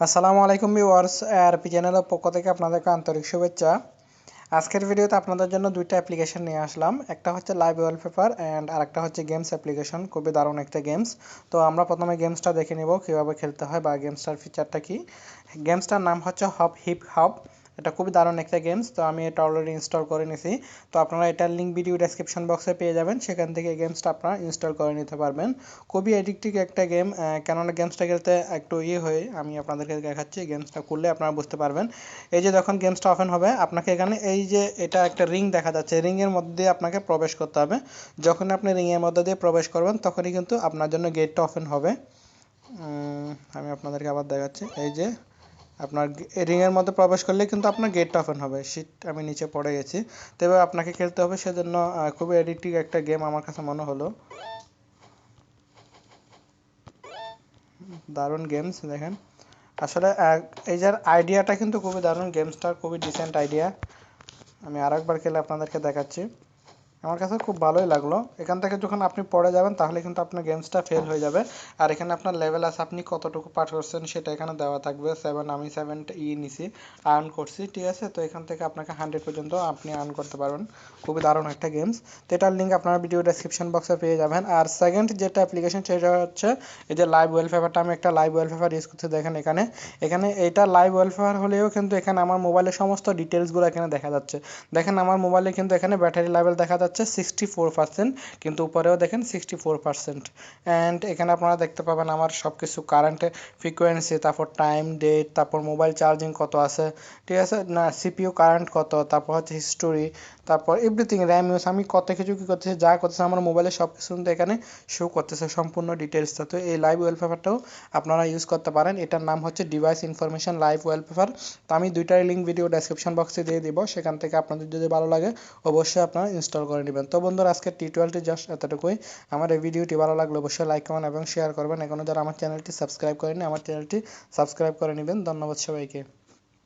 আসসালামু আলাইকুম viewers RP চ্যানেলের পক্ষ থেকে আপনাদেরকে আন্তরিক শুভেচ্ছা। আজকের ভিডিওতে আপনাদের জন্য দুইটা অ্যাপ্লিকেশন নিয়ে আসলাম। একটা হচ্ছে লাইভ ওয়ালপেপার অ্যান্ড আর একটা হচ্ছে গেমস অ্যাপ্লিকেশন খুবই দারুণ একটা গেমস তো আমরা প্রথমে গেমসটা দেখে নেব, কীভাবে খেলতে হয় বা গেমসটার ফিচারটা কী। গেমসটার নাম হচ্ছে হপ হিপ হপ এটা খুবই দারুণ একটা গেমস তো আমি এটা অলরেডি ইনস্টল করে নিছি। তো আপনারা এটার লিঙ্ক ভিডিও ডেসক্রিপশন বক্সে পেয়ে যাবেন, সেখান থেকে গেমসটা আপনারা ইনস্টল করে নিতে পারবেন। খুবই অ্যাডিক্টিভ একটা গেম কেননা গেমসটা খেলতে একটু ইয়ে হয়ে আমি আপনাদেরকে দেখাচ্ছি গেমসটা করলে আপনারা বুঝতে পারবেন। এই যে যখন গেমসটা ওপেন হবে, আপনাকে এখানে এই যে এটা একটা রিং দেখা যাচ্ছে রিংয়ের মধ্যে আপনাকে প্রবেশ করতে হবে। যখন আপনি রিংয়ের মধ্যে দিয়ে প্রবেশ করবেন, তখনই কিন্তু আপনার জন্য গেটটা ওপেন হবে। আমি আপনাদেরকে আবার দেখাচ্ছি, এই যে আপনার রিংয়ের মধ্যে প্রবেশ করলে কিন্তু আপনার গেটটা ওপেন হবে। সিট আমি নিচে পড়ে গেছি। তো এবার আপনাকে খেলতে হবে, সেজন্য খুবই অ্যাডিক্টিভ একটা গেম আমার কাছে মনে হলো। দারুণ গেমস দেখেন। আসলে এই যার আইডিয়াটা কিন্তু খুবই দারুণ। গেমসটার খুবই ডিসেন্ট আইডিয়া আমি আরেকবার খেলে আপনাদেরকে দেখাচ্ছি। আমার কাছে খুব ভালোই লাগল। এখান থেকে যখন আপনি পড়ে যাবেন, তাহলে কিন্তু আপনার গেমসটা ফেল হয়ে যাবে। আর এখানে আপনার লেভেল আছে, আপনি কতটুকু পাঠ করছেন সেটা এখানে দেওয়া থাকবে। সেভেন আমি সেভেন ই নিছি আর্ন করছি, ঠিক আছে? তো এখান থেকে আপনাকে হান্ড্রেড পর্যন্ত আপনি আর্ন করতে পারবেন। খুবই দারুণ একটা গেমস তো এটার লিঙ্ক আপনার ভিডিও ডেসক্রিপশন বক্সে পেয়ে যাবেন। আর সেকেন্ড যেটা অ্যাপ্লিকেশন সেটা হচ্ছে এই যে লাইভ ওয়েলফেভারটা আমি একটা লাইভ ওয়েলফেভার ইউজ করতে দেখেন এখানে। এখানে এটা লাইভ ওয়েলফেভার হলেও কিন্তু এখানে আমার মোবাইলের সমস্ত ডিটেলসগুলো এখানে দেখা যাচ্ছে। দেখেন আমার মোবাইলে কিন্তু এখানে ব্যাটারি লেভেল দেখা যাচ্ছে। সিক্সটি ফোর পার্সেন্ট কিন্তু উপরেও দেখেন সিক্সটি ফোর পার্সেন্ট অ্যান্ড এখানে আপনারা দেখতে পাবেন আমার সব কিছু কারেন্টে ফ্রিকোয়েন্সি তারপর টাইম ডেট তারপর মোবাইল চার্জিং কত আছে, ঠিক আছে? না সিপিইউ কারেন্ট কত, তারপর হচ্ছে হিস্টোরি তারপর এভরিথিং র্যাম ইউজ আমি কত কিছু কী করতেছি, যা করতেছে, আমার মোবাইলে সব কিছু কিন্তু এখানে শো করতেছে, সম্পূর্ণ ডিটেলসটা তো এই লাইভ ওয়েলপেপারটাও আপনারা ইউজ করতে পারেন। এটার নাম হচ্ছে ডিভাইস ইনফরমেশন লাইভ ওয়েলপেপার তো আমি দুইটার লিঙ্ক ভিডিও ডেসক্রিপশন বক্সে দিয়ে দিব। সেখান থেকে আপনাদের যদি ভালো লাগে, অবশ্যই আপনারা ইনস্টল করে নেবেন। তো বন্ধুরা, আজকে টি টুয়েলভটি জাস্ট এতটুকুই। আমার এই ভিডিওটি ভালো লাগলে অবশ্যই লাইক কমেন্ট এবং শেয়ার করবেন। এখনও যারা আমার চ্যানেলটি সাবস্ক্রাইব করেনি আমার চ্যানেলটি সাবস্ক্রাইব করে নেবেন। ধন্যবাদ সবাইকে।